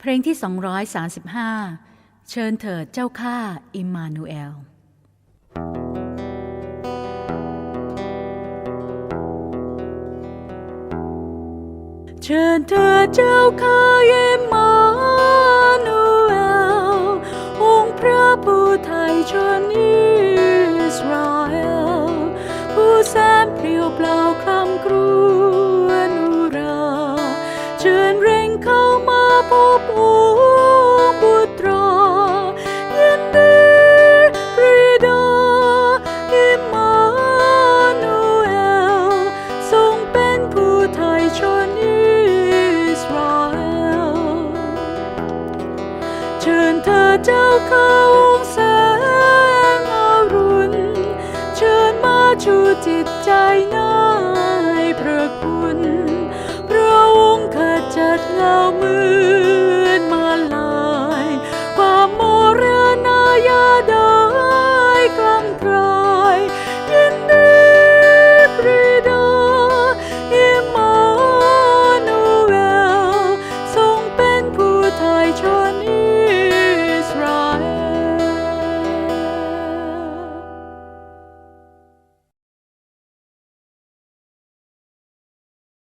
เพลงที่ 235 เชิญเถิดเจ้าข้าอิมมานูเอลเชิญเถิดเจ้าข้าอิมมา จ้าเข้าองแสงอรุณ เชิญมาชูจิตใจน้